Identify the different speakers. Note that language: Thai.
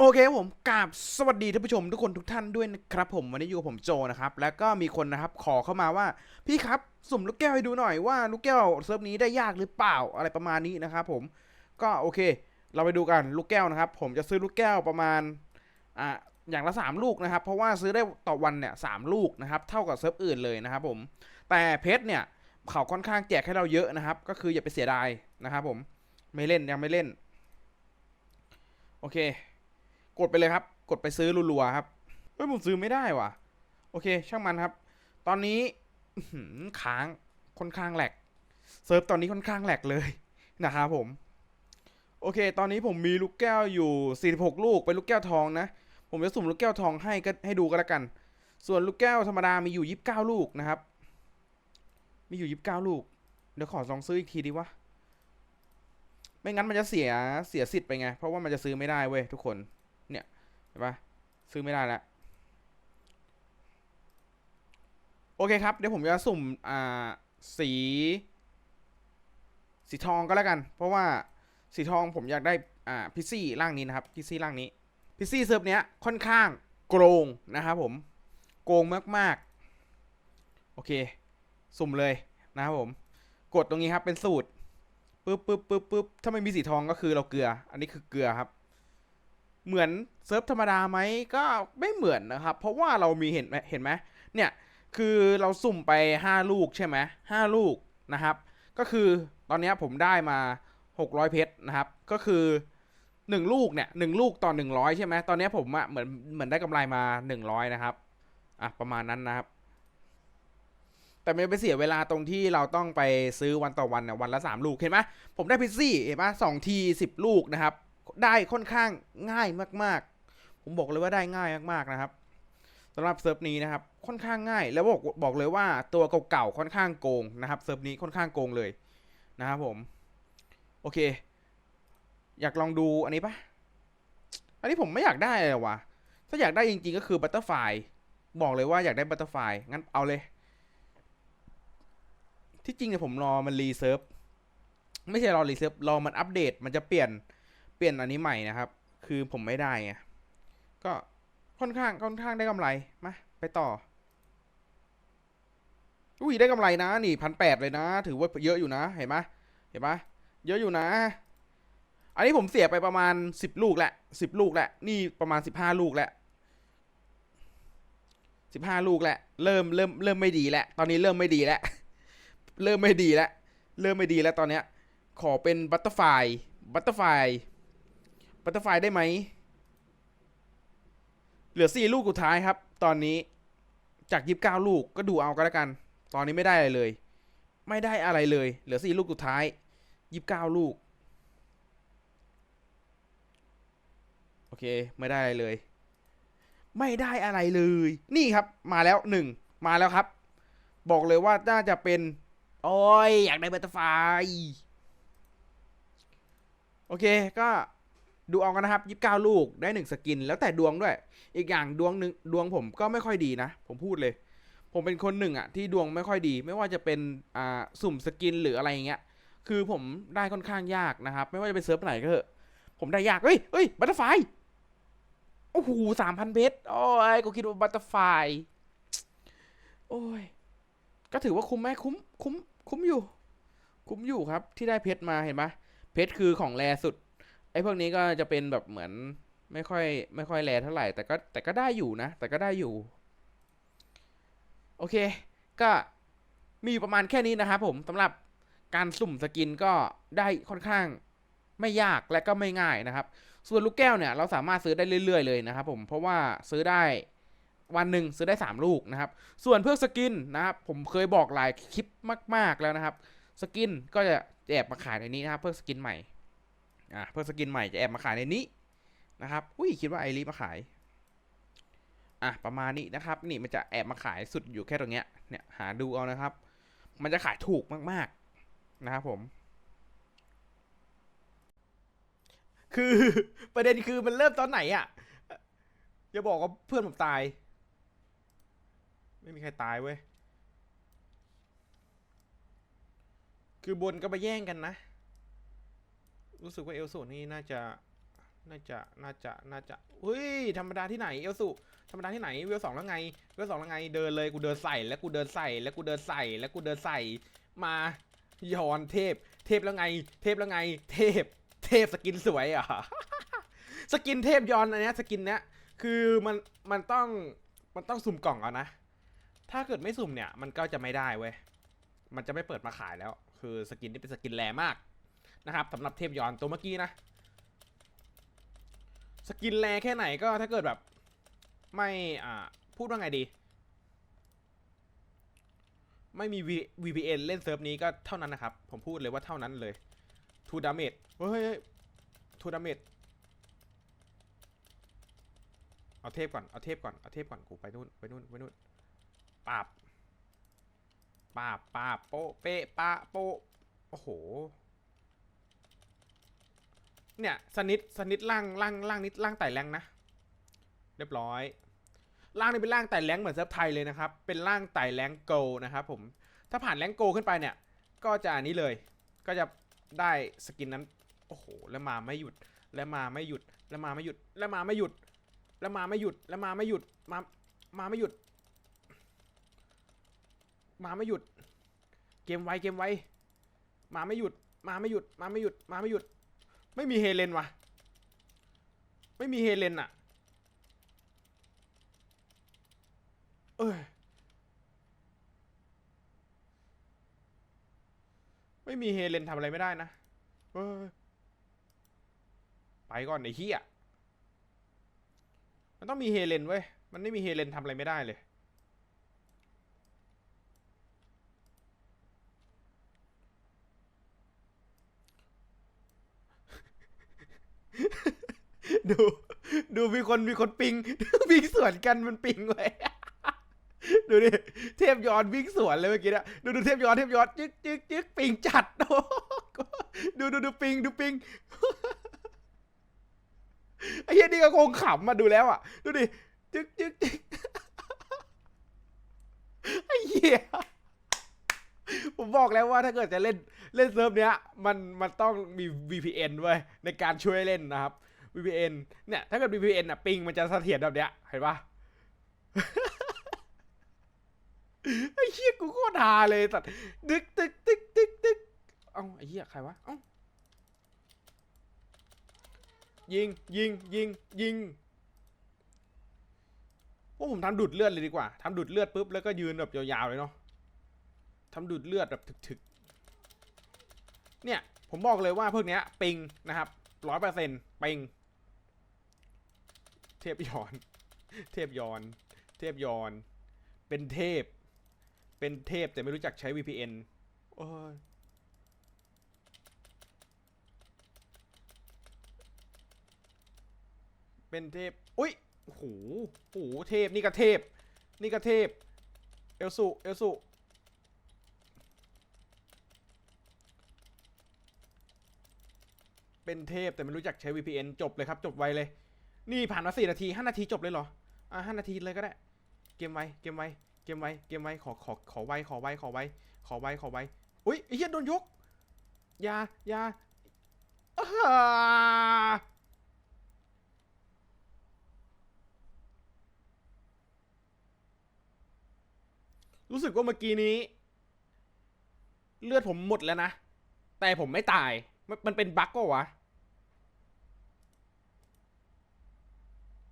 Speaker 1: โอเคผมกราบสวัสดีท่านผู้ชมทุกคนทุกท่านด้วยนะครับผมวันนี้อยู่กับผมโจนะครับ แล้วก็มีคนนะครับขอเข้ามาว่า พี่ครับสุ่มลูกแก้วให้ดูหน่อยว่าลูกแก้วเซิร์ฟนี้ได้ยากหรือเปล่าอะไรประมาณนี้นะครับผมก็โอเค เราไปดูกันลูกแก้วนะครับ ผมจะซื้อลูกแก้วประมาณอะอย่างละ 3 ลูกนะครับ เพราะว่าซื้อได้ต่อวันเนี่ยสามลูกนะครับ เท่ากับเซิร์ฟอื่นเลยนะครับผมแต่เพชรเนี่ยเขาค่อนข้างแจกให้เราเยอะนะครับ ก็คืออย่าไปเสียดายนะครับผมไม่เล่นยังไม่เล่น โอเค กดไปเลยครับ กดไปซื้อรัวๆครับเฮ้ยผมซื้อไม่ได้ว่ะ โอเค ช่างมันครับ ตอนนี้อื้อหือค้างค่อนข้างแหลกเซิร์ฟตอนนี้ค่อนข้างแหลกเลยนะครับผม โอเค ตอนนี้ผมมีลูกแก้วอยู่ 46 ลูกเป็นลูกแก้วทองนะ ผมจะสุ่มลูกแก้วทองให้ก็ให้ดูก็แล้วกัน ส่วนลูกแก้วธรรมดามีอยู่ 29 ลูกนะครับ มีอยู่ 29 ลูก เดี๋ยวขอลองซื้ออีกทีดีวะไม่งั้นมันจะเสียเสียสิทธิ์ไปไง เพราะว่ามันจะซื้อไม่ได้เว้ยทุกคน ห็นปะซื้อไม่ได้แล้วโอเคครับ เดี๋ยวผมจะสุ่มอ่าสี สีทองก็แล้วกัน เพราะว่าสีทองผมอยากได้อ่าพิซซี่ร่างนี้นะครับพิซซี่ร่างนี้พิซซี่เซิร์ฟเนี้ยค่อนข้างโกงนะครับผมโกงมากๆ โอเค สุ่มเลยนะครับผม กดตรงนี้ครับเป็นสูตรปึ๊บปึ๊บปึ๊บปึ๊บถ้าไม่มีสีทองก็คือเราเกลือ อันนี้คือเกลือครับ เหมือนเซิร์ฟธรรมดาไหมก็ไม่เหมือนนะครับ เพราะว่าเรามีเห็นไหมเห็นไหมเนี่ยคือเราสุ่มไป 5 ลูกใช่ไหมห้าลูกนะครับ ก็คือตอนนี้ผมได้มา 600 เพชรนะครับ ก็คือ 1 ลูกเนี่ยหนึ่งลูกต่อ 100 ใช่ไหมตอนนี้ผมอะเหมือนเหมือนได้กำไรมา 100 นะครับอะประมาณนั้นนะครับ แต่ไม่ไปเสียเวลาตรงที่เราต้องไปซื้อวันต่อวันเนี่ยวันละ 3 ลูกเห็นไหมผมได้พิซซี่เห็นไหมสองทีสิบลูกนะครับ ได้ค่อนข้างง่ายมากๆ ผมบอกเลยว่าได้ง่ายมากๆนะครับสำหรับเซิร์ฟนี้นะครับค่อนข้างง่าย แล้วบอกบอกเลยว่าตัวเก่าๆค่อนข้างโกงนะครับเซิร์ฟนี้ค่อนข้างโกงเลยนะครับผมโอเค อยากลองดูอันนี้ปะอันนี้ผมไม่อยากได้เลยวะถ้าอยากได้จริงๆก็คือบัตเตอร์ไฟบอกเลยว่าอยากได้บัตเตอร์ไฟงั้นเอาเลย ที่จริงเนี่ยผมรอมันรีเซิร์ฟไม่ใช่รอรีเซิร์ฟรอมันอัปเดต มันจะเปลี่ยน เปลี่ยนอันนี้ใหม่นะครับ คือผมไม่ได้ไงก็ค่อนข้างค่อนข้างได้กำไรมาไปต่ออุ้ยได้กำไรนะนี่พันแปดเลยนะ ถือว่าเยอะอยู่นะเห็นไหมเห็นไหมเยอะอยู่นะ อันนี้ผมเสียไปประมาณสิบลูกแหละสิบลูกแหละนี่ประมาณสิบห้าลูกแหละสิบห้าลูกแหละเริ่มเริ่มเริ่มไม่ดีแล้วตอนนี้เริ่มไม่ดีแล้วเริ่มไม่ดีแล้วเริ่มไม่ดีแล้วตอนเนี้ยขอเป็นบัตเตอร์ไฟบัตเตอร์ไฟ บัตเตอร์ไฟได้ไหม เหลือสี่ลูกสุดท้ายครับ ตอนนี้จากยิบเก้าลูกก็ดูเอาก็แล้วกัน ตอนนี้ไม่ได้อะไรเลย ไม่ได้อะไรเลย เหลือสี่ลูกสุดท้ายยิบเก้าลูก โอเค ไม่ได้อะไรเลย ไม่ได้อะไรเลย นี่ครับ มาแล้วหนึ่งมาแล้วครับ บอกเลยว่าน่าจะเป็น โอ้ยอยากได้บัตเตอร์ไฟ โอเคก็ ดูเอากันนะครับยีิบเก้าลูกได้หนึ่งสกิน แล้วแต่ดวงด้วย อีกอย่างดวงหนึ่งดวงผมก็ไม่ค่อยดีนะ ผมพูดเลย ผมเป็นคนหนึ่งอะที่ดวงไม่ค่อยดี ไม่ว่าจะเป็นอ่าสุ่มสกินหรืออะไรอย่างเงี้ย คือผมได้ค่อนข้างยากนะครับ ไม่ว่าจะเป็นเซิร์ฟไหนก็เถอะผมได้ยากเฮ้ยเฮ้ยบัตเตอร์ไฟโอ้โหสามพันเพชรโอ้ยกูคิดว่าบัตเตอร์ไฟโอ้ย ก็ถือว่าคุ้มไหมคุ้ม คุ้ม คุ้มอยู่ คุ้มอยู่ครับ ที่ได้เพชรมาเห็นไหมเพชรคือของแรสุด อ้พวกนี้ก็จะเป็นแบบเหมือนไม่ค่อยไม่ค่อยแรเท่าไหร่ แต่ก็แต่ก็ได้อยู่นะ แต่ก็ได้อยู่ โอเค ก็มีอยู่ประมาณแค่นี้นะครับผมสำหรับการสุ่มสกินก็ได้ค่อนข้างไม่ยากและก็ไม่ง่ายนะครับ ส่วนลูกแก้วเนี่ยเราสามารถซื้อได้เรื่อย ๆ เลยนะครับผมเพราะว่าซื้อได้วันหนึ่งซื้อได้ 3 ลูกนะครับ ส่วนเพื่อสกินนะครับผมเคยบอกหลายคลิปมาก ๆแล้วนะครับ สกินก็จะแอบมาขายในนี้นะครับเพื่อสกินใหม่ อ่าเพื่อสกินใหม่จะแอบมาขายในนี้นะครับ อุ้ยคิดว่าไอรีมาขาย อะประมาณนี้นะครับ นี่มันจะแอบมาขายสุดอยู่แค่ตรงเนี้ย เนี่ยหาดูเอานะครับ มันจะขายถูกมากๆนะครับผม คือประเด็นคือมันเริ่มตอนไหนอะอย่าบอกว่าเพื่อนผมตาย ไม่มีใครตายเว้ย คือบนก็ไปแย่งกันนะ รู้สึกว่าเอลสูนี่น่าจะ
Speaker 2: น่าจะน่าจะน่าจะอุ้ยธรรมดาที่ไหนเอลสุธรรมดาที่ไหนเวลสองแล้วไงเวลสองแล้วไงเดินเลยกูเดินใส่แล้วกูเดินใส่แล้วกูเดินใส่แล้วกูเดินใส่มาย้อนเทพ เทพแล้วไง เทพแล้วไง เทพ เทพสกินสวยอะสกินเทพย้อนอันเนี้ยสกินเนี้ยคือมันมันต้องมันต้องสุ่มกล่องเอานะ ถ้าเกิดไม่สุ่มเนี่ย มันก็จะไม่ได้เว้ยมันจะไม่เปิดมาขายแล้ว คือสกินที่เป็นสกินแรงมาก นะครับสำหรับเทพย้อนตัวเมื่อกี้นะสกินแรแค่ไหนก็ถ้าเกิดแบบ ไม่อ่าพูดว่าไงดี ไม่มี VPN เล่นเซิร์ฟนี้ก็เท่านั้นนะครับ ผมพูดเลยว่าเท่านั้นเลยทูดาเมจเฮ้ยทูดาเมจเอาเทพก่อน เอาเทพก่อน เอาเทพก่อน กูไปนู่น ไปนู่น ไปนู่นปาบปาบปาบโปเปะปะโป โอ้โห เนี่ยสนิทสนิทล่างล่างล่างนิดล่างไต่แรงนะ เรียบร้อย ล่างนี่เป็นล่างไต่แรงเหมือนเซิร์ฟไทยเลยนะครับ เป็นล่างไต่แรงโกนะครับผม ถ้าผ่านแรงโกขึ้นไปเนี่ย ก็จะอันนี้เลย ก็จะได้สกินนั้น โอ้โห แล้วมาไม่หยุด แล้วมาไม่หยุด แล้วมาไม่หยุด แล้วมาไม่หยุด แล้วมาไม่หยุด แล้วมาไม่หยุด มา มาไม่หยุด มาไม่หยุด เกมไว เกมไว มาไม่หยุด มาไม่หยุด มาไม่หยุด มาไม่หยุด ไม่มีเฮเลนว่ะไม่มีเฮเลนอะเอ้ยไม่มีเฮเลนทำอะไรไม่ได้นะเอ้ยไปก่อนไอ้เหี้ยมันต้องมีเฮเลนเว้ย มันไม่มีเฮเลนทำอะไรไม่ได้เลย ดู ดูมีคนมีคนปิงวิ่งสวนกันมันปิงไว้ดูดิเทพยอนวิ่งสวนเลยเมื่อกี้นะดูดูเทพยอนเทพยอนจึ๊กจึ๊กจึ๊กปิงจัดดูดูดูปิงดูปิงไอ้เหี้ยนี่ก็คงขำมาดูแล้วอะ ดูดิจึ๊กจึ๊กจึ๊กไอ้เหี้ยผมบอกแล้วว่าถ้าเกิดจะเล่นเล่นเซิร์ฟเนี้ย มันมันต้องมี VPN เว้ยในการช่วยเล่นนะครับ VPN เนี่ยถ้าเกิด VPN อะปิงมันจะเสถียรแบบเนี้ยเห็นปะไอ้เหี้ยกูโคตรฮาเลยสัตว์ตึกตึกตึกตึกตึกเอ้าไอ้เหี้ยใครวะเอ้ายิงยิงยิงยิงว่าผมทำดูดเลือดเลยดีกว่าทำดูดเลือดปุ๊บแล้วก็ยืนแบบยาวๆเลยเนาะทำดูดเลือดแบบถึกๆเนี่ยผมบอกเลยว่าพวกเนี้ยปิงนะครับร้อยเปอร์เซ็นต์ปิง เทพยอน เทพยอน เทพยอน เป็นเทพ เป็นเทพแต่ไม่รู้จักใช้ VPN โอ้ยเป็นเทพ อุ้ยโอ้โหโอ้โหเทพ นี่ก็เทพ นี่ก็เทพ เอลสุ เอลสุเป็นเทพแต่ไม่รู้จักใช้ VPN จบเลยครับ จบไวเลย นี่ผ่านมาสี่นาทีห้านาทีจบเลยเหรอ อะห้านาทีเลยก็ได้ เกมไว เกมไว เกมไว เกมไว ขอ ขอ ขอไว ขอไว ขอไว ขอไว ขอไว อุ้ยเหี้ยโดนยก ยายาอรู้สึกว่าเมื่อกี้นี้ เลือดผมหมดแล้วนะ แต่ผมไม่ตาย มันมันเป็นบั๊กก็วะ